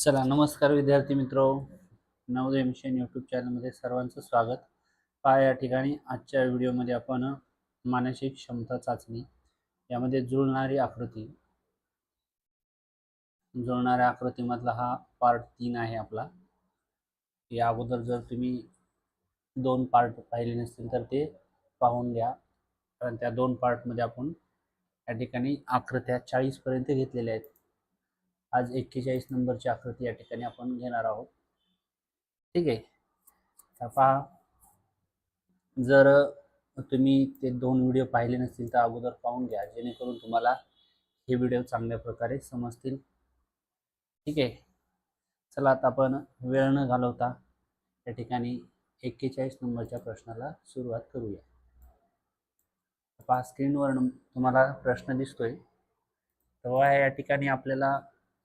चला नमस्कार विद्यार्थी मित्रो. नवोदय मिशन यूट्यूब चॅनलमध्ये सर्वांचं स्वागत. पहा या ठिकाणी आजच्या व्हिडिओमध्ये आपण मानसिक क्षमता चाचणी यामध्ये जुळणारी आकृती. जुळणाऱ्या आकृतीमधला हा पार्ट तीन आहे आपला. या अगोदर जर तुम्ही दोन पार्ट पाहिले नसतील तर ते पाहून घ्या. कारण त्या दोन पार्टमध्ये आपण या ठिकाणी आकृत्या चाळीसपर्यंत घेतलेल्या आहेत. आज एक्केचाळीस नंबरची आकृती या ठिकाणी आपण घेणार आहोत. ठीक आहे. तर पहा. जर तुम्ही ते दोन व्हिडिओ पाहिले नसतील तर अगोदर पाहून घ्या जेणेकरून तुम्हाला हे व्हिडिओ चांगल्या प्रकारे समजतील. ठीक आहे. चला आता आपण वेळ न घालवता या ठिकाणी एक्केचाळीस नंबरच्या प्रश्नाला सुरुवात करूया. पहा स्क्रीनवर तुम्हाला प्रश्न दिसतोय. तेव्हा या ठिकाणी आपल्याला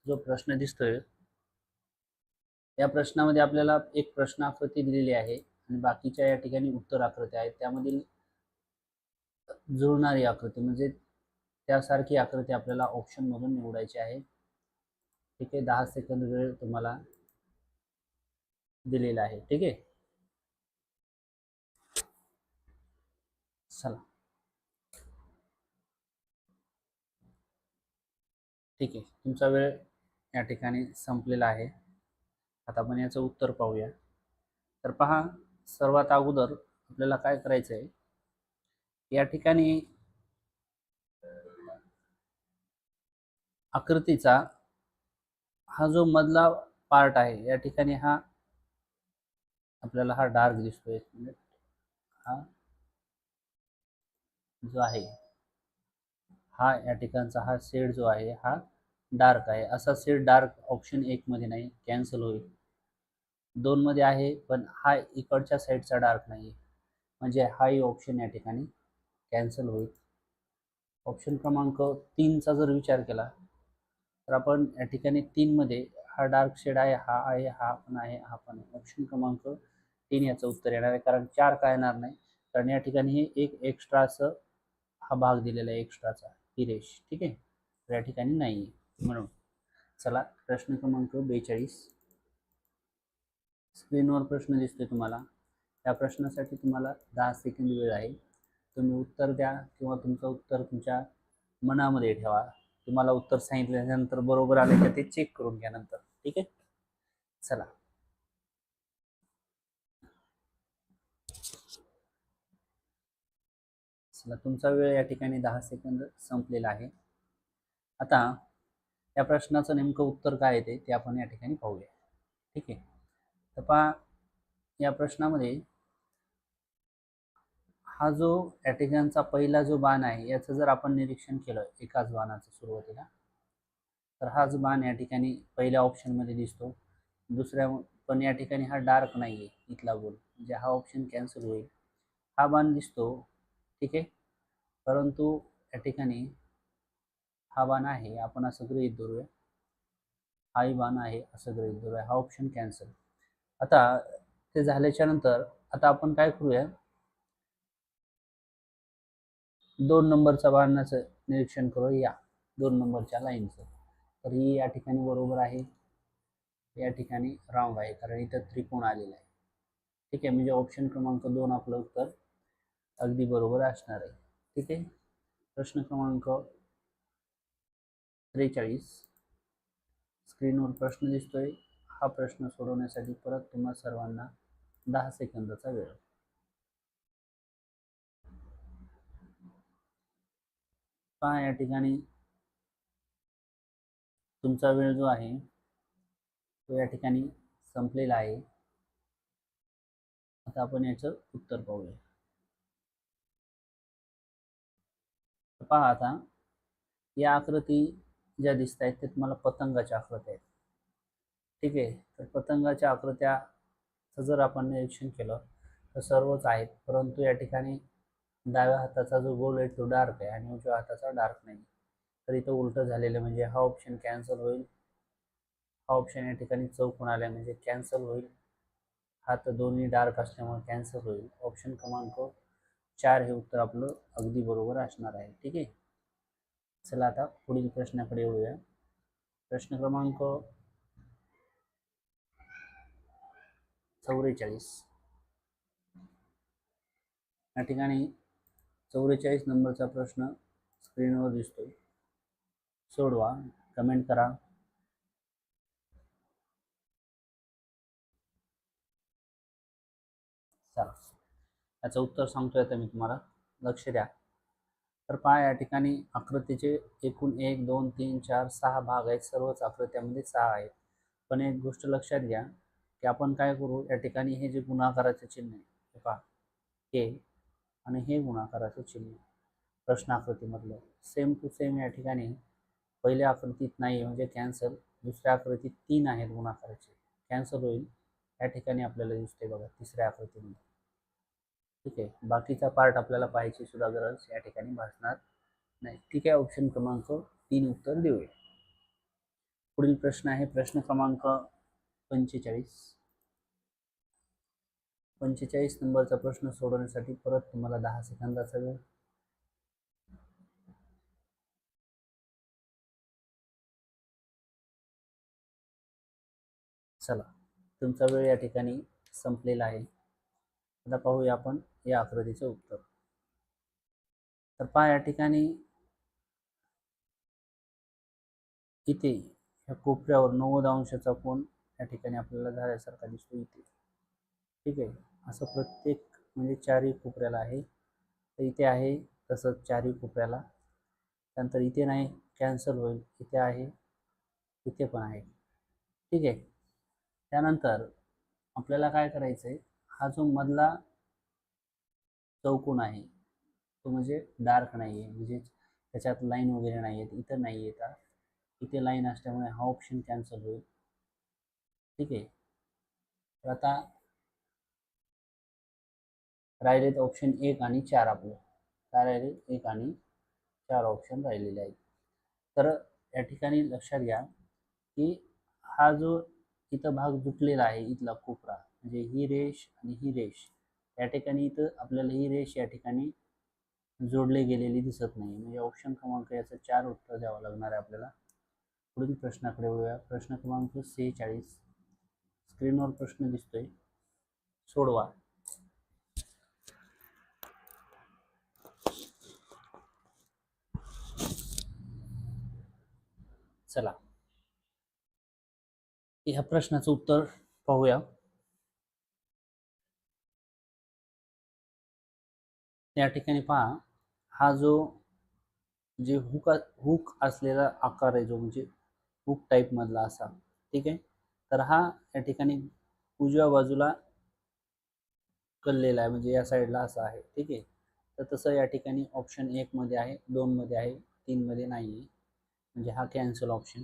जो प्रश्न दिसतोय या प्रश्नामध्ये आपल्याला एक प्रश्न आकृती दिलेली आहे आणि बाकीच्या या ठिकाणी उत्तर आकृत्या आहेत त्यामधील जुळणारी आकृती म्हणजे त्यासारखी आकृती आपल्याला ऑप्शनमधून निवडायची आहे. ठीक आहे दहा सेकंद वेळ तुम्हाला दिलेला आहे. ठीक आहे? चला. ठीक आहे तुमचा वेळ या ठिकाणी संपलेला आहे. आता आपण याचं उत्तर पाहूया. तर पहा सर्वात अगोदर आपल्याला काय करायचं आहे या ठिकाणी आकृतीचा हा जो मधला पार्ट आहे या ठिकाणी हा आपल्याला हा डार्क दिसतोय. मिनिट हा जो आहे हा या ठिकाणचा हा शेड जो आहे हा डार्क आहे. असा सेट डार्क ऑप्शन एकमध्ये नाही. कॅन्सल होईल. दोनमध्ये आहे पण हा इकडच्या साईडचा डार्क नाही म्हणजे हाही ऑप्शन या ठिकाणी कॅन्सल होईल. ऑप्शन क्रमांक तीनचा जर विचार केला तर आपण या ठिकाणी तीनमध्ये हा डार्क शेड आहे हा आहे हा पण आहे हा पण आहे. ऑप्शन क्रमांक तीन याचं उत्तर येणार आहे कारण चार काय येणार नाही? कारण या ठिकाणी हे एक एक्स्ट्राचं हा भाग दिलेला आहे एक्स्ट्राचा ही ठीक आहे? तर या ठिकाणी नाही आहे म्हणून. चला प्रश्न क्रमांक बेचाळीस. स्क्रीनवर प्रश्न दिसतोय तुम्हाला. त्या प्रश्नासाठी तुम्हाला दहा सेकंद वेळ आहे. तुम्ही उत्तर द्या किंवा तुमचं उत्तर तुमच्या मनामध्ये ठेवा. तुम्हाला उत्तर सांगितल्यानंतर बरोबर आले का ते चेक करून घ्या नंतर. ठीक आहे? चला. चला तुमचा वेळ या ठिकाणी दहा सेकंद संपलेला आहे. आता या प्रश्नाचं नेमकं उत्तर काय येते ते आपण या ठिकाणी पाहूया. ठीक आहे? तर पहा या प्रश्नामध्ये हा जो या ठिकाणचा पहिला जो बाण आहे याचं जर आपण निरीक्षण केलं एकाच बाणाचं सुरुवातीला तर हाच बाण या ठिकाणी पहिल्या ऑप्शनमध्ये दिसतो. दुसऱ्या पण या ठिकाणी हा डार्क नाही आहे इथला गोल म्हणजे हा ऑप्शन कॅन्सल होईल. हा बाण दिसतो ठीक आहे? परंतु या ठिकाणी हा बाण आहे आपण असं गृहित धरूया. हाही बाण आहे असं गृहित धरूया. हा ऑप्शन कॅन्सल आता ते झाल्याच्यानंतर आता आपण काय करूया? दोन नंबरचा बाणाचं निरीक्षण करू या दोन नंबरच्या लाईनचं. तर ही या ठिकाणी बरोबर आहे. या ठिकाणी रॉंग आहे कारण इथं त्रिकोण आलेला आहे. ठीक आहे म्हणजे ऑप्शन क्रमांक दोन आपलं उत्तर अगदी बरोबर असणार आहे. ठीक आहे? प्रश्न क्रमांक त्रेचाळीस. स्क्रीनवर प्रश्न दिसतोय. हा प्रश्न सोडवण्यासाठी परत तुम्हा सर्वांना दहा सेकंदाचा वेळ. पहा या ठिकाणी तुमचा वेळ जो आहे तो या ठिकाणी संपलेला आहे. आता आपण याचं उत्तर पाहूया. पहा आता या आकृती ज्या दिसत आहेत ते तुम्हाला पतंगाच्या आकृत्या आहेत. ठीक आहे? तर पतंगाच्या आकृत्याचं जर आपण निरीक्षण केलं तर सर्वच आहेत. परंतु या ठिकाणी डाव्या हाताचा जो गोल आहे तो डार्क आहे आणि उजव्या हाताचा डार्क नाही. तर इथं उलट झालेलं म्हणजे हा ऑप्शन कॅन्सल होईल. हा ऑप्शन या ठिकाणी चौकून आला म्हणजे कॅन्सल होईल. हा तर दोन्ही डार्क असल्यामुळे कॅन्सल होईल. ऑप्शन क्रमांक चार हे उत्तर आपलं अगदी बरोबर असणार आहे. ठीक आहे? चला आता पुढील प्रश्नाकडे येऊया. प्रश्न क्रमांक चौवेचाळीस. या ठिकाणी चौवेचाळीस नंबरचा प्रश्न स्क्रीनवर दिसतो सोडवा कमेंट करा. चला. याचं उत्तर सांगतोय आता मी तुम्हाला. लक्ष द्या. तर पहा या ठिकाणी आकृतीचे एकूण एक दोन तीन चार सहा भाग आहेत. सर्वच आकृत्यामध्ये सहा आहेत. पण एक गोष्ट लक्षात घ्या की आपण काय करू या ठिकाणी हे जे गुणाकाराचे चिन्ह आहे हे पहा हे आणि हे गुणाकाराचे चिन्ह प्रश्न आकृतीमधलं. सेम टू सेम या ठिकाणी पहिल्या आकृतीत नाही म्हणजे कॅन्सल दुसऱ्या आकृतीत तीन आहेत गुणाकाराचे. कॅन्सल होईल. या ठिकाणी आपल्याला दिसते बघा तिसऱ्या आकृतीमध्ये. ठीक आहे. बाकीचा पार्ट आपल्याला पाहायची सुद्धा गरज या ठिकाणी भासणार नाही. ठीक आहे ऑप्शन क्रमांक तीन उत्तर देऊया. पुढील प्रश्न आहे प्रश्न क्रमांक पंचेचाळीस. पंचेचाळीस नंबरचा प्रश्न सोडवण्यासाठी परत तुम्हाला दहा सेकंदाचा वेळ. चला तुमचा वेळ या ठिकाणी संपलेला आहे. आता पाहूया आपण या आकृतीचं उत्तर. तर पहा या ठिकाणी इथे ह्या कोपऱ्यावर नव्वद अंशाचा कोण या ठिकाणी आपल्याला झाल्यासारखा दिसतो इथे ठीक आहे? असं प्रत्येक म्हणजे चारही कोपऱ्याला आहे. तर इथे आहे तसंच चारही कोपऱ्याला. त्यानंतर इथे नाही कॅन्सल होईल. इथे आहे इथे पण आहे. ठीक आहे? त्यानंतर आपल्याला काय करायचं आहे हा जो मधला चौकोन आहे तो म्हणजे डार्क नाही आहे म्हणजे त्याच्यात लाईन वगैरे नाही आहेत इथं नाही येतात इथे लाईन असल्यामुळे हा ऑप्शन कॅन्सल होईल. ठीक आहे? तर आता राहिलेत ऑप्शन एक आणि चार आपलं. काय राहिले? एक आणि चार ऑप्शन राहिलेले आहेत. तर या ठिकाणी लक्षात घ्या की हा जो इथं भाग जुटलेला आहे इथला कोपरा म्हणजे ही रेष आणि ही रेष या ठिकाणी इथं आपल्याला ही रेष या ठिकाणी जोडले गेलेली दिसत नाही. म्हणजे ऑप्शन क्रमांक याचं चार उत्तर द्यावं लागणार आहे आपल्याला. पुढील प्रश्नाकडे वळूया. प्रश्न क्रमांक सेहेचाळीस. स्क्रीनवर प्रश्न दिसतोय. सोडवा. चला. ह्या प्रश्नाचं उत्तर पाहूया. या ठिकाणी पहा हा जो जे हुक हुक असलेला आकार आहे जो म्हणजे हुक टाईपमधला असा ठीक आहे? तर हा या ठिकाणी उजव्या बाजूला कललेला आहे म्हणजे या साईडला असा आहे ठीक आहे? तर तसं या ठिकाणी ऑप्शन एकमध्ये आहे दोनमध्ये आहे तीनमध्ये नाही आहे म्हणजे हा कॅन्सल ऑप्शन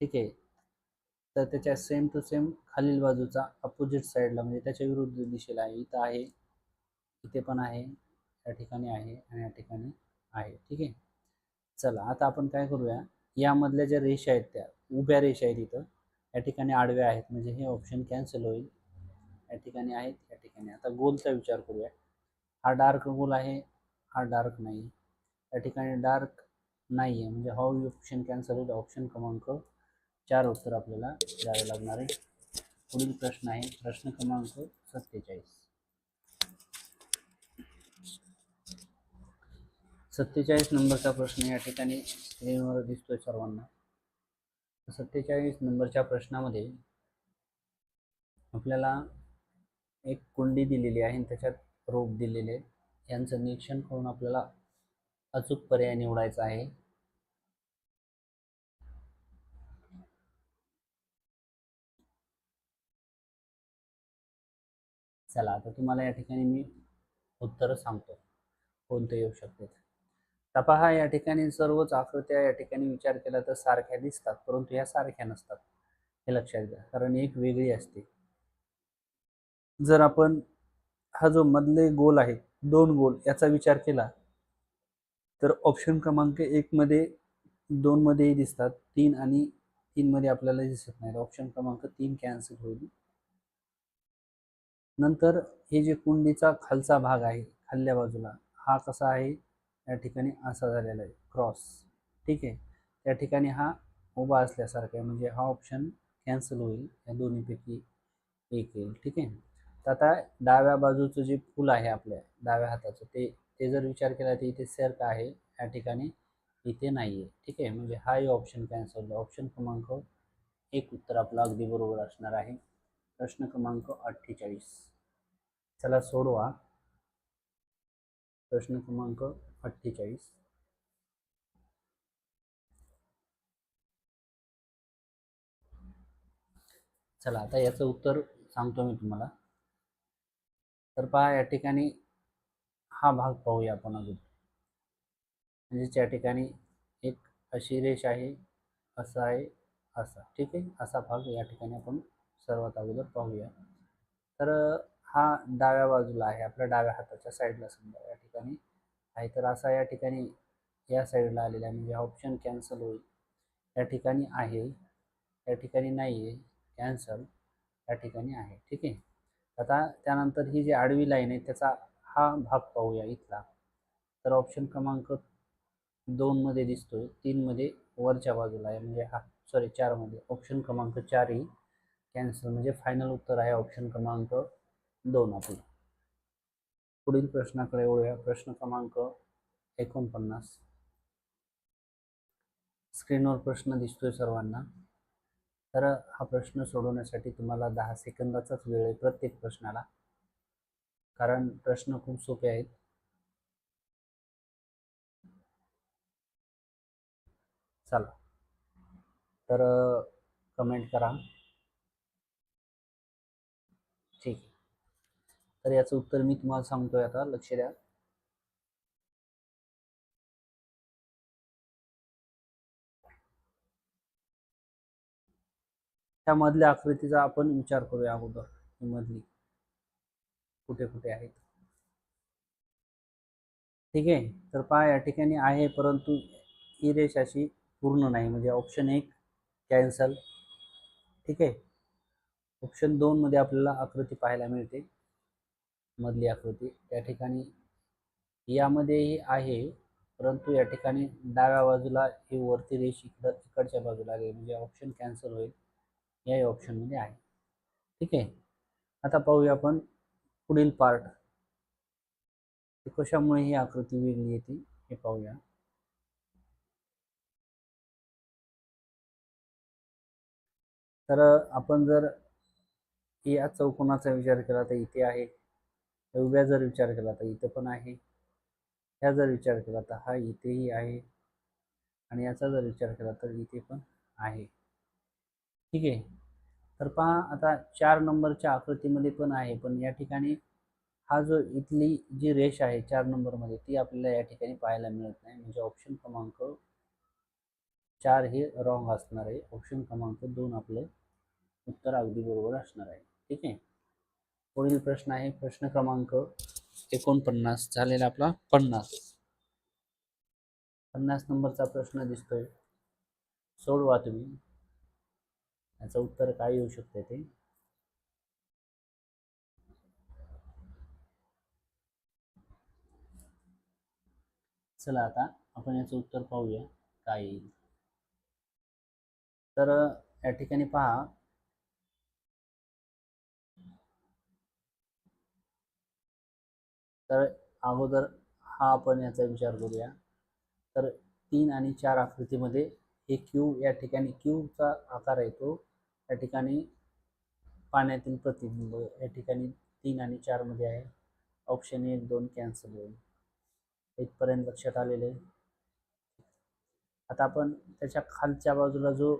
ठीक आहे? तर त्याच्या सेम टू सेम खालील बाजूचा अपोजिट साईडला म्हणजे त्याच्या विरुद्ध दिशेला आहे इथं आहे इथे पण आहे या ठिकाणी आहे आणि या ठिकाणी आहे ठीक आहे? चला आता आपण काय करूया? यामधल्या ज्या रेषा आहेत त्या उभ्या रेषा आहेत इथं. या ठिकाणी आडव्या आहेत म्हणजे हे ऑप्शन कॅन्सल होईल. या ठिकाणी आहेत या ठिकाणी. आता गोलचा विचार करूया. हा डार्क गोल आहे हा डार्क नाही. या ठिकाणी डार्क नाही आहे म्हणजे हा ऑप्शन कॅन्सल होईल. ऑप्शन क्रमांक चार उत्तर आपल्याला द्यावे लागणार आहे. पुढील प्रश्न आहे प्रश्न क्रमांक सत्तेचाळीस. सत्तेचाळीस नंबरचा प्रश्न या ठिकाणी स्क्रीनवर दिसतोय सर्वांना. सत्तेचाळीस नंबरच्या प्रश्नामध्ये आपल्याला एक कुंडी दिलेली आहे आणि त्याच्यात रोप दिलेले यांचं निरीक्षण करून आपल्याला अचूक पर्याय निवडायचा आहे. चला आता तुम्हाला या ठिकाणी मी उत्तर सांगतो. कोणतं येऊ शकते? तपाहा पहा या ठिकाणी सर्वच आकृत्या या ठिकाणी विचार केला तर सारख्या दिसतात परंतु या सारख्या नसतात. हे लक्षात घ्या कारण एक वेगळी असते. जर आपण हा जो मधले गोल आहे दोन गोल याचा विचार केला तर ऑप्शन क्रमांक एक मध्ये दोन मध्येही दिसतात तीन आणि तीन मध्ये आपल्याला दिसत नाही ऑप्शन क्रमांक तीन कॅन्सल होईल. नंतर हे जे कुंडीचा खालचा भाग आहे खाल्ल्या बाजूला हा कसा आहे? या ठिकाणी असा झालेला आहे. क्रॉस ठीक आहे? त्या ठिकाणी हा उभा असल्यासारखा आहे. म्हणजे हा ऑप्शन कॅन्सल होईल. या दोन्हीपैकी एक येईल. ठीक आहे? तर आता डाव्या बाजूचं जे फूल आहे आपल्या डाव्या हाताचं ते ते जर विचार केला तर इथे सर्क आहे. या ठिकाणी इथे नाही आहे ठीक आहे? म्हणजे हाही ऑप्शन कॅन्सल ऑप्शन क्रमांक एक उत्तर आपलं अगदी बरोबर असणार आहे. प्रश्न क्रमांक अठ्ठेचाळीस. चला सोडवा. प्रश्न क्रमांक अठ्ठेचाळीस. चला आता याचं उत्तर सांगतो मी तुम्हाला. तर पहा या ठिकाणी हा भाग पाहूया आपण अजून. म्हणजेच या ठिकाणी एक अशी रेष आहे असं आहे असा. ठीक आहे? असा भाग या ठिकाणी आपण सर्वात अगोदर पाहूया. तर हा डाव्या बाजूला आहे आपल्या डाव्या हाताच्या साईडला समजा या ठिकाणी. आहे तर असा या ठिकाणी या साईडला आलेला आहे. म्हणजे ऑप्शन कॅन्सल होईल. या ठिकाणी आहे. या ठिकाणी नाही आहे कॅन्सल या ठिकाणी आहे. ठीक आहे? आता त्यानंतर ही जी आडवी लाईन आहे त्याचा हा भाग पाहूया इथला. तर ऑप्शन क्रमांक दोनमध्ये दिसतोय. तीनमध्ये वरच्या बाजूला आहे. म्हणजे हा सॉरी चारमध्ये ऑप्शन क्रमांक चारही कॅन्सल म्हणजे फायनल उत्तर आहे ऑप्शन क्रमांक दोन आपलं. पुढील प्रश्नाकडे वळूया. प्रश्न क्रमांक एकोणपन्नास. स्क्रीनवर प्रश्न दिसतोय सर्वांना. तर हा प्रश्न सोडवण्यासाठी तुम्हाला दहा सेकंदाचाच वेळ आहे प्रत्येक प्रश्नाला. कारण प्रश्न खूप सोपे आहेत. चला. तर कमेंट करा ठीक आहे तर याचं उत्तर मी तुम्हाला सांगतोय आता लक्ष द्या. त्यामधल्या आकृतीचा आपण विचार करूया अगोदर ही मधली. कुठे कुठे आहेत? ठीक आहे तर पहा या ठिकाणी आहे परंतु ही रेष अशी पूर्ण नाही म्हणजे ऑप्शन एक कॅन्सल ठीक आहे ऑप्शन दोन मध्ये आपल्याला आकृती पाहायला मिळते. मधली आकृती. त्या ठिकाणी यामध्येही आहे परंतु या ठिकाणी डाव्या बाजूला ही वरती रेष इकडं इकडच्या बाजूला आहे. म्हणजे ऑप्शन कॅन्सल होईल. याही ऑप्शनमध्ये आहे. ठीक आहे? आता पाहूया आपण पुढील पार्ट कशामुळे ही आकृती वेगळी येते हे पाहूया. तर आपण जर या चौकोनाचा विचार केला तर इथे आहे. उभ्या जर विचार केला तर इथं पण आहे. ह्या जर विचार केला तर हा इथेही आहे. आणि याचा जर विचार केला तर इथे पण आहे. ठीक आहे. तर पहा आता चार नंबरच्या आकृतीमध्ये पण आहे पण या ठिकाणी हा जो इथली जी रेष आहे चार नंबरमध्ये ती आपल्याला या ठिकाणी पाहायला मिळत नाही. म्हणजे ऑप्शन क्रमांक चार हे रॉंग असणार आहे. ऑप्शन क्रमांक दोन आपलं उत्तर अगदी बरोबर असणार आहे. ठीक आहे. पुढील प्रश्न आहे प्रश्न क्रमांक एकोणपन्नास. झालेला आपला पन्नास. पन्नास नंबरचा प्रश्न दिसतोय. सोडवा तुम्ही. याचं उत्तर काय येऊ शकते ते? चला आता आपण याचं उत्तर पाहूया. काय येईल? तर या ठिकाणी पहा. तर अगोदर हा आपण याचा विचार करूया. तर तीन आणि चार आकृतीमध्ये हे क्यू या ठिकाणी क्यूचा आकार येतो या ठिकाणी पाण्यातील प्रतिबिंब या ठिकाणी तीन आणि चारमध्ये आहे. ऑप्शन एक दोन कॅन्सल होईल. इथपर्यंत लक्षात आलेले आहे. आता आपण त्याच्या खालच्या बाजूला जो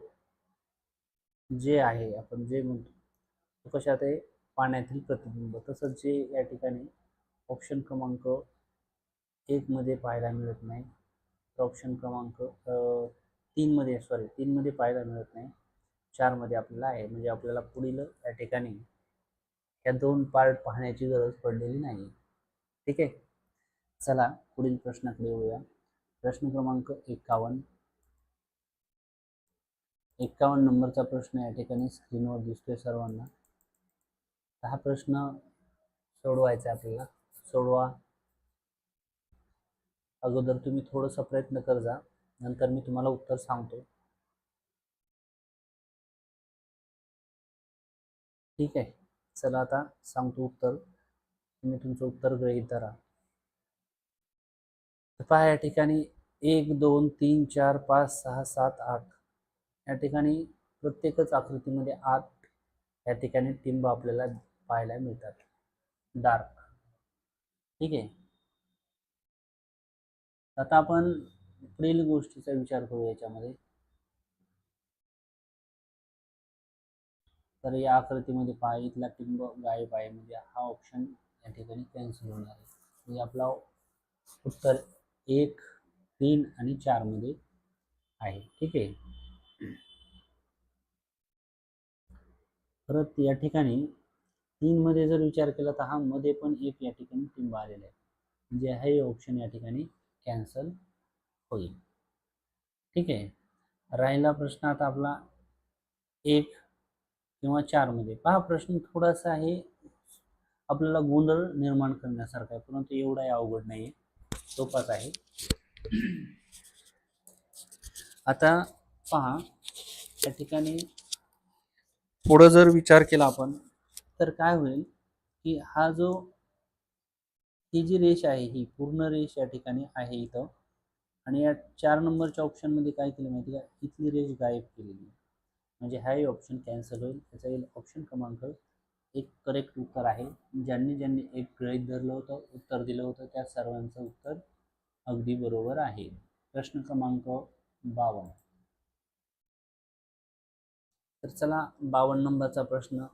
जे आहे आपण जे म्हणतो तो कशात आहे? पाण्यातील प्रतिबिंब. तसंच जे या ठिकाणी ऑप्शन क्रमांक एकमध्ये पाहायला मिळत नाही. तर ऑप्शन क्रमांक तीनमध्ये सॉरी तीनमध्ये पाहायला मिळत नाही. चारमध्ये आपल्याला आहे म्हणजे आपल्याला पुढील या ठिकाणी या दोन पार्ट पाहण्याची गरज पडलेली नाही. ठीक आहे? चला पुढील प्रश्नाकडे येऊया. प्रश्न क्रमांक एकावन्न. एकावन्न नंबरचा प्रश्न या ठिकाणी स्क्रीनवर दिसतोय सर्वांना. हा प्रश्न सोडवायचा आहे आपल्याला. सोडवा. अगोदर तुम्ही थोडासा प्रयत्न कर जा नंतर मी तुम्हाला उत्तर सांगतो. ठीक आहे. चला आता सांगतो उत्तर. तुम्ही तुमचं उत्तर ग्रहित धरा. पहा या ठिकाणी एक दोन तीन चार पाच सहा सात आठ. या ठिकाणी प्रत्येकच आकृतीमध्ये आठ या ठिकाणी टिंब आपल्याला पाहायला मिळतात. डार्क. ठीक आहे. आता आपण पुढील गोष्टीचा विचार करू याच्यामध्ये. तर या आकृतीमध्ये पहा इथला टिंब गायब आहे म्हणजे हा ऑप्शन या ठिकाणी कॅन्सल होणार आहे. म्हणजे आपला उत्तर एक तीन आणि चारमध्ये आहे. ठीक आहे. परत या ठिकाणी तीन मध्ये जर विचार केला तर हा मध्ये पण एक या ठिकाणी टिंब आलेला आहे म्हणजे हे ऑप्शन या ठिकाणी कॅन्सल होईल. ठीक आहे. राहिला प्रश्न आता आपला एक किंवा चारमध्ये पहा प्रश्न थोडासा आहे आपल्याला गोंधळ निर्माण करण्यासारखा आहे परंतु एवढाही अवघड नाही आहे सोपाच आहे. आता पहा या ठिकाणी पुढं जर विचार केला आपण तर काय होईल की हा जो ही जी रेष आहे ही पूर्ण रेष या ठिकाणी आहे इथं. आणि या चार नंबरच्या ऑप्शनमध्ये काय केलं माहिती का? इथली रेष गायब केलेली म्हणजे हाही ऑप्शन कॅन्सल होईल. त्याचा येईल ऑप्शन क्रमांक एक करेक्ट उत्तर आहे. ज्यांनी ज्यांनी एक गृहीत धरलं होतं उत्तर दिलं होतं त्या सर्वांचं उत्तर अगदी बरोबर आहे. प्रश्न क्रमांक बावन्न. तर चला बावन्न नंबरचा प्रश्न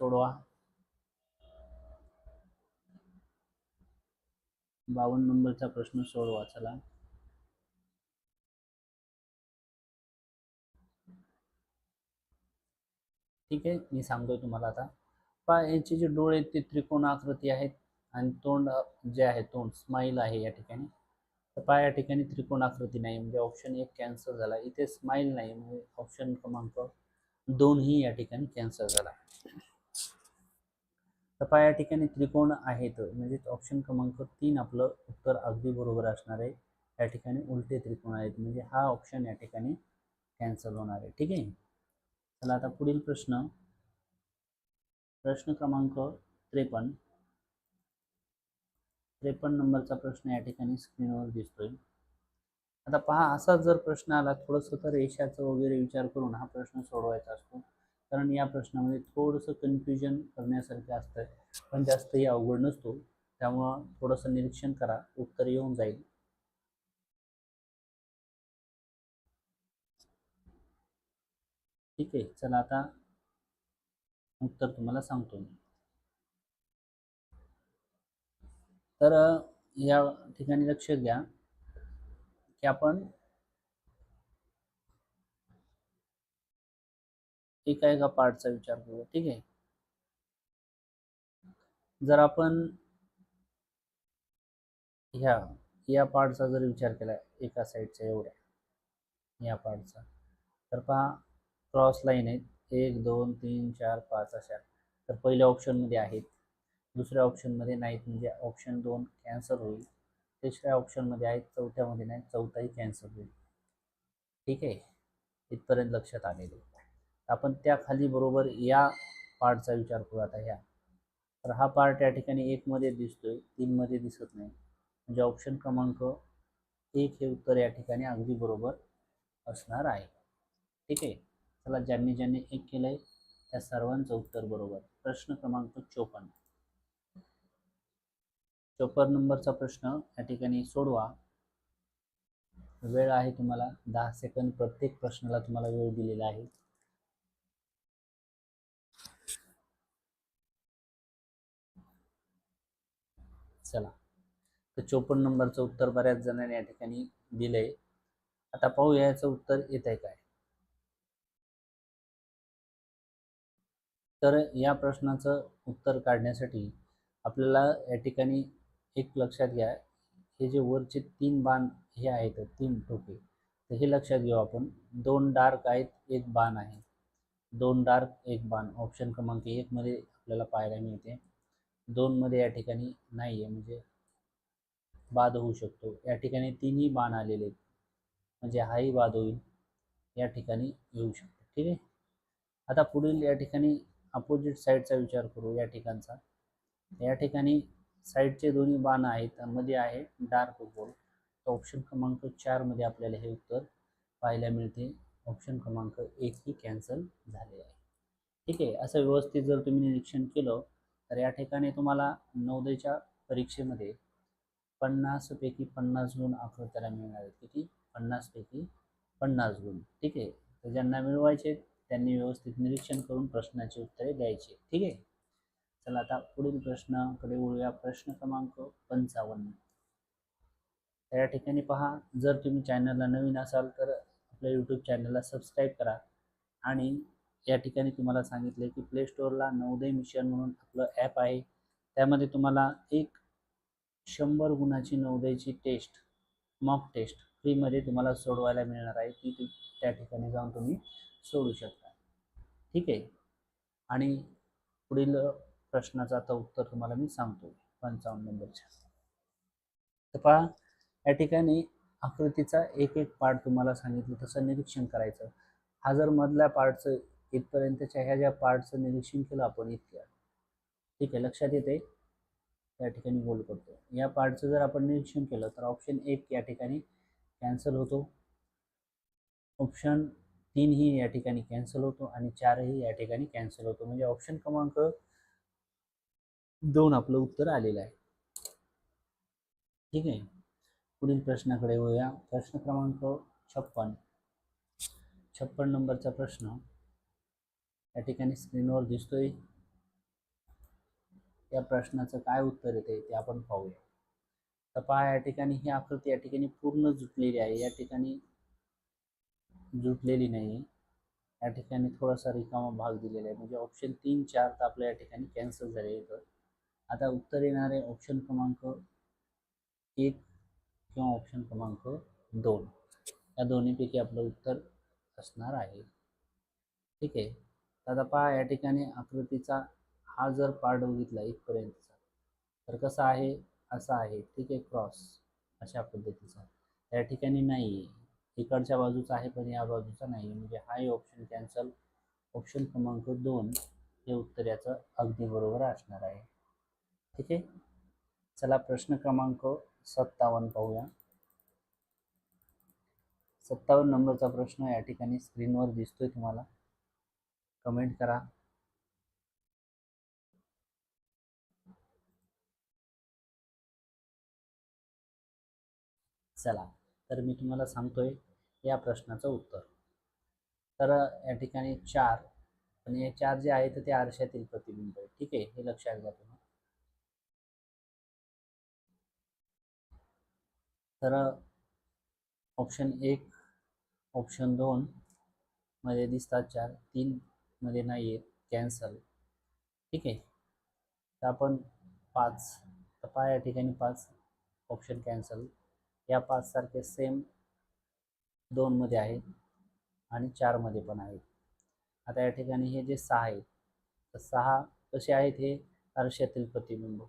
सोडवा. बावन्न नंबरचा प्रश्न सोडवा चला. ठीक आहे मी सांगतोय तुम्हाला आता. पा यांचे जे डोळे आहेत ते त्रिकोण आकृती आहेत आणि तोंड जे आहे तोंड स्माईल आहे या ठिकाणी. तर पहा या ठिकाणी त्रिकोण आकृती नाही म्हणजे ऑप्शन एक कॅन्सल झाला. इथे स्माईल नाही म्हणजे ऑप्शन क्रमांक दोनही या ठिकाणी कॅन्सल झाला. तपा या ठिकाणी त्रिकोण आहेत. म्हणजेच ऑप्शन क्रमांक तीन आपलं उत्तर अगदी बरोबर असणार आहे. या ठिकाणी उलटे त्रिकोण आहेत. म्हणजे हा ऑप्शन या ठिकाणी कॅन्सल होणार आहे. ठीक आहे? चला आता पुढील प्रश्न. प्रश्न क्रमांक त्रेपन्न. त्रेपन्न नंबरचा प्रश्न या ठिकाणी स्क्रीनवर दिसतोय. आता पहा असा जर प्रश्न आला थोडंसं तर रेषाचं वगैरे विचार करून हा प्रश्न सोडवायचा असतो. कारण या प्रश्नामध्ये थोडंसं कन्फ्युजन करण्यासारखं असतं पण जास्तही अवघड नसतो. त्यामुळं थोडंसं निरीक्षण करा. उत्तर येऊन जाईल. ठीक आहे. चला आता उत्तर तुम्हाला सांगतो मी. तर या ठिकाणी लक्ष द्या की आपण एका एका पार्टचा विचार करू ठीक आहे? जर आपण ह्या या पार्टचा जर विचार केला एका साईडचा एवढ्या या पार्टचा तर पहा क्रॉस लाईन आहेत. एक दोन तीन चार पाच अशा. तर पहिल्या ऑप्शनमध्ये आहेत. दुसऱ्या ऑप्शनमध्ये नाहीत. म्हणजे ऑप्शन दोन कॅन्सल होईल. तिसऱ्या ऑप्शनमध्ये आहेत. चौथ्यामध्ये नाही. चौथाही कॅन्सल होईल. ठीक आहे? इथपर्यंत लक्षात आलेलं आपण त्या खाली बरोबर या पार्टचा विचार करू आता ह्या. तर हा पार्ट या ठिकाणी एकमध्ये दिसतोय तीनमध्ये दिसत नाही. म्हणजे ऑप्शन क्रमांक एक हे उत्तर या ठिकाणी अगदी बरोबर असणार आहे. ठीक आहे? चला ज्यांनी ज्यांनी एक केलं आहे त्या सर्वांचं उत्तर बरोबर. प्रश्न क्रमांक चोपन्न. चोपन्न नंबरचा प्रश्न या ठिकाणी सोडवा. वेळ आहे तुम्हाला दहा सेकंद प्रत्येक प्रश्नाला तुम्हाला वेळ दिलेला आहे. चला. तर चोपन्न नंबरचं उत्तर बऱ्याच जणांनी या ठिकाणी दिलंय. आता पाहूया याचं उत्तर येत आहे काय. तर या प्रश्नाचं उत्तर काढण्यासाठी आपल्याला या ठिकाणी एक लक्षात घ्या. हे जे वरचे तीन बाण हे आहेत तीन टोके तर हे लक्षात घेऊ आपण. दोन डार्क आहेत एक बाण आहे. दोन डार्क एक बाण. ऑप्शन क्रमांक एकमध्ये आपल्याला पाहायला मिळते. दोनमध्ये या ठिकाणी नाही आहे म्हणजे बाद होऊ शकतो. या ठिकाणी तिन्ही बाण आलेले आहेत. म्हणजे हाही बाद होईल. या ठिकाणी येऊ शकतो. ठीक आहे? आता पुढील या ठिकाणी अपोजिट साईडचा विचार करू या ठिकाणचा. या ठिकाणी साईडचे दोन्ही बाण आहेत. मध्ये आहे डार्क गोल तर ऑप्शन क्रमांक चारमध्ये आपल्याला हे उत्तर पाहायला मिळते. ऑप्शन क्रमांक एक ही कॅन्सल झाले आहे. ठीक आहे? असं व्यवस्थित जर तुम्ही निरीक्षण केलं तर या ठिकाणी तुम्हाला नवोदयच्या परीक्षेमध्ये पन्नासपैकी पन्नास गुण आकृत्याला मिळणार आहेत. किती? पन्नासपैकी पन्नास गुण. ठीक आहे? तर ज्यांना मिळवायचे त्यांनी व्यवस्थित निरीक्षण करून प्रश्नाची उत्तरे द्यायची ठीक आहे? चला आता पुढील प्रश्नाकडे वळूया. प्रश्न क्रमांक पंचावन्न. तर या ठिकाणी पहा जर तुम्ही चॅनलला नवीन असाल तर आपल्या यूट्यूब चॅनलला सबस्क्राईब करा आणि या ठिकाणी तुम्हाला सांगितले की प्ले स्टोअरला नवोदय मिशन म्हणून आपलं ॲप आहे. त्यामध्ये तुम्हाला एक शंभर गुणाची नवोदयची टेस्ट मॉक टेस्ट फ्रीमध्ये तुम्हाला सोडवायला मिळणार आहे. ती त्या ठिकाणी जाऊन तुम्ही सोडू शकता. ठीक आहे? आणि पुढील प्रश्नाचं आता उत्तर तुम्हाला मी सांगतो. पंचावन्न नंबरच्या. तर पहा या ठिकाणी आकृतीचा एक एक पार्ट तुम्हाला सांगितलं. तसं निरीक्षण करायचं. हा जर मधल्या पार्टचं इथपर्यंतच्या ह्या ज्या पार्टचं निरीक्षण केलं आपण इतक्या. ठीक आहे लक्षात येते या ठिकाणी बोल करतो या पार्टचं जर आपण निरीक्षण केलं तर ऑप्शन एक या ठिकाणी कॅन्सल होतो. ऑप्शन तीनही या ठिकाणी कॅन्सल होतो आणि चारही या ठिकाणी कॅन्सल होतो. म्हणजे ऑप्शन क्रमांक दोन आपलं उत्तर आलेलं आहे. ठीक आहे? पुढील प्रश्नाकडे वळूया. प्रश्न क्रमांक छप्पन. छप्पन नंबरचा प्रश्न. या ठिकाणी स्क्रीनवर दिसतोय. या प्रश्नाचं काय उत्तर येते ते आपण पाहूया. तर पहा या ठिकाणी ही आकृती या ठिकाणी पूर्ण जुटलेली आहे. या ठिकाणी जुटलेली नाही. या ठिकाणी थोडासा रिकामा भाग दिलेला आहे. म्हणजे ऑप्शन तीन चार तर आपल्या या ठिकाणी कॅन्सल झाले येतं आता उत्तर येणारे ऑप्शन क्रमांक एक किंवा ऑप्शन क्रमांक दोन. या दोन्हीपैकी आपलं उत्तर असणार आहे. ठीक आहे? आता पहा या ठिकाणी आकृतीचा हा जर पार्ट बघितला इथपर्यंतचा तर कसा आहे? असा आहे. ठीक आहे क्रॉस अशा पद्धतीचा. या ठिकाणी नाही आहे इकडच्या बाजूचा आहे पण या बाजूचा नाही आहे म्हणजे हाही ऑप्शन कॅन्सल. ऑप्शन क्रमांक दोन हे उत्तर याचं अगदी बरोबर असणार आहे. ठीक आहे? चला प्रश्न क्रमांक सत्तावन्न पाहूया. सत्तावन्न नंबरचा प्रश्न या ठिकाणी स्क्रीनवर दिसतोय तुम्हाला. कमेंट करा. चला तर मी तुम्हाला सांगतोय या प्रश्नाचं उत्तर. तर या ठिकाणी चार आणि हे चार जे आहे तर ते आरशातील प्रतिबिंब आहे ठीक आहे? हे लक्षात घ्या तुम्ही. तर ऑप्शन एक ऑप्शन दोन मध्ये दिसतात चार तीन मध्ये नाही आहेत कॅन्सल ठीक आहे? तर आपण पाच तर पहा या ठिकाणी पाच ऑप्शन कॅन्सल या पाच सारखे सेम दोनमध्ये आहेत आणि चारमध्ये पण आहेत. आता या ठिकाणी हे जे सहा आहेत तर सहा कसे आहेत हे आरशातील प्रतिबिंब.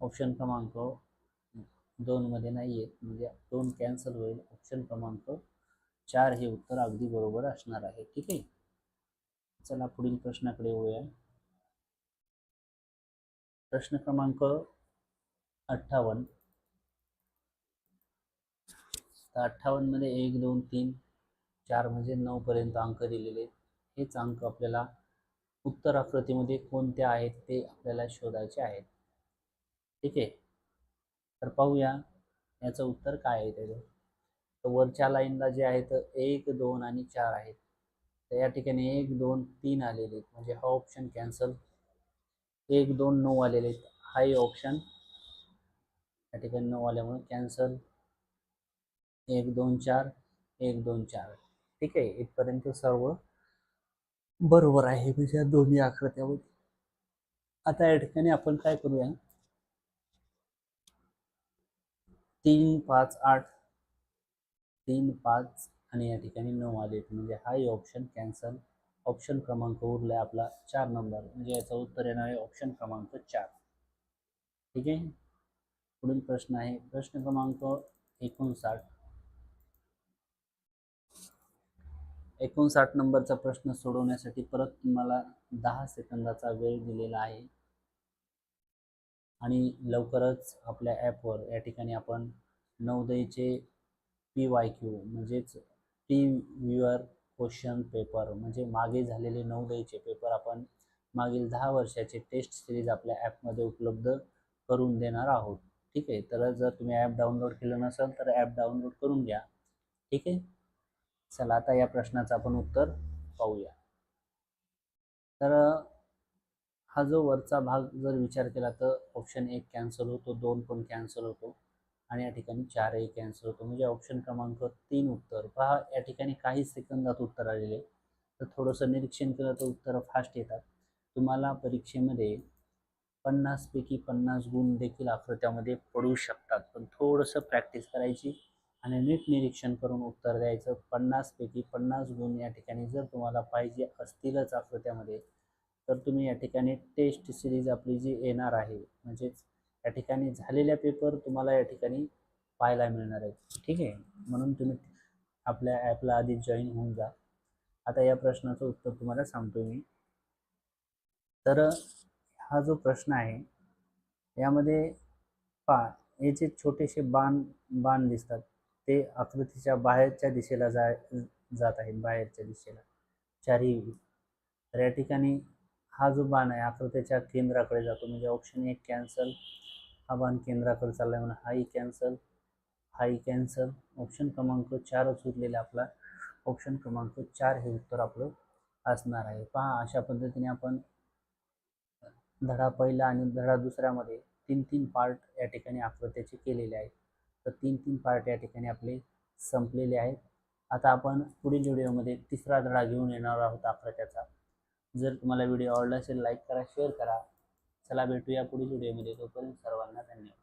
ऑप्शन क्रमांक दोनमध्ये नाही आहेत म्हणजे दोन कॅन्सल होईल. ऑप्शन क्रमांक चार हे उत्तर अगदी बरोबर असणार आहे. ठीक आहे? चला पुढील प्रश्नाकडे येऊया. प्रश्न क्रमांक अठ्ठावन्न. अठ्ठावन्नमध्ये एक दोन तीन चार म्हणजे नऊपर्यंत अंक दिलेले. आहेत हेच अंक आपल्याला उत्तर आकृतीमध्ये कोणत्या आहेत ते आपल्याला शोधायचे आहेत. ठीक आहे? तर पाहूया याचं उत्तर काय आहे त्याचं. तर वरच्या लाईनला जे आहे एक दोन आणि चार आहेत. तर या ठिकाणी एक दोन तीन आलेले आहेत. म्हणजे हा ऑप्शन कॅन्सल एक दोन नऊ आलेले आहेत. हाही ऑप्शन या ठिकाणी नऊ आल्यामुळे कॅन्सल एक दोन चार. एक दोन चार. ठीक आहे. इथपर्यंत सर्व बरोबर आहे. म्हणजे या दोन्ही आकृत्यामध्ये आता या ठिकाणी आपण काय करूया? तीन पाच आठ. तीन पाच आणि या ठिकाणी नऊ आलेत म्हणजे हाही ऑप्शन कॅन्सल ऑप्शन क्रमांक उरला आपला चार नंबर म्हणजे याचं उत्तर येणार आहे ऑप्शन क्रमांक चार. ठीक आहे? पुढील प्रश्न आहे. प्रश्न क्रमांक एकोणसाठ. एकोणसाठ नंबरचा प्रश्न सोडवण्यासाठी परत तुम्हाला दहा सेकंदाचा वेळ दिलेला आहे. आणि लवकरच आपल्या ॲपवर या ठिकाणी आपण नवोदयचे पी वाय क्यू म्हणजेच टी व्ह्युअर क्वेश्चन पेपर म्हणजे मागे झालेले नऊ दहीचे पेपर आपण मागील दहा वर्षाचे टेस्ट सिरीज आपल्या ॲपमध्ये उपलब्ध करून देणार आहोत. ठीक आहे? तर जर तुम्ही ॲप डाउनलोड केलं नसेल तर ॲप डाउनलोड करून घ्या. ठीक आहे? चला आता या प्रश्नाचं आपण उत्तर पाहूया. तर हा जो वरचा भाग जर विचार केला तर ऑप्शन एक कॅन्सल होतो दोन पण कॅन्सल होतो. आणि या ठिकाणी चारही कॅन्सल होतो. म्हणजे ऑप्शन क्रमांक तीन उत्तर. पहा या ठिकाणी काही सेकंदात उत्तर आलेले. तर थोडंसं निरीक्षण केलं तर उत्तरं फास्ट येतात. तुम्हाला परीक्षेमध्ये पन्नासपैकी पन्नास गुण देखील आकृत्यामध्ये पडू शकतात. पण थोडंसं प्रॅक्टिस करायची आणि नीट निरीक्षण करून उत्तर द्यायचं. पन्नासपैकी पन्नास गुण या ठिकाणी जर तुम्हाला पाहिजे असतीलच आकृत्यामध्ये तर तुम्ही या ठिकाणी टेस्ट सिरीज आपली जी येणार आहे म्हणजेच या ठिकाणी झालेल्या पेपर तुम्हाला या ठिकाणी पाहायला मिळणार आहेत. ठीक आहे? म्हणून तुम्ही आपल्या ॲपला आधी जॉईन होऊन जा. आता या प्रश्नाचं उत्तर तुम्हाला सांगतो मी. तर हा जो प्रश्न आहे यामध्ये पा हे जे छोटेसे बाण बाण दिसतात ते आकृतीच्या बाहेरच्या दिशेला जा जात आहेत बाहेरच्या दिशेला. चारही तर या ठिकाणी हा जो बाण आहे आकृतीच्या केंद्राकडे जातो. म्हणजे ऑप्शन एक कॅन्सल हा बाण केंद्राकडे चालला आहे म्हणून हाही कॅन्सल हाही कॅन्सल ऑप्शन क्रमांक चारच उरलेला आपला. ऑप्शन क्रमांक चार हे उत्तर आपलं असणार आहे. पहा अशा पद्धतीने आपण धडा पहिला आणि धडा दुसऱ्यामध्ये तीन तीन पार्ट या ठिकाणी आकृत्याचे केलेले आहेत. तर तीन तीन पार्ट या ठिकाणी आपले संपलेले आहेत. आता आपण पुढील व्हिडिओमध्ये तिसरा धडा घेऊन येणार आहोत आकृत्याचा. जर तुम्हाला व्हिडिओ आवडला असेल लाईक करा शेअर करा. चला भेटूया पुढील व्हिडिओमध्ये. तोपर्यंत सर्वांना धन्यवाद.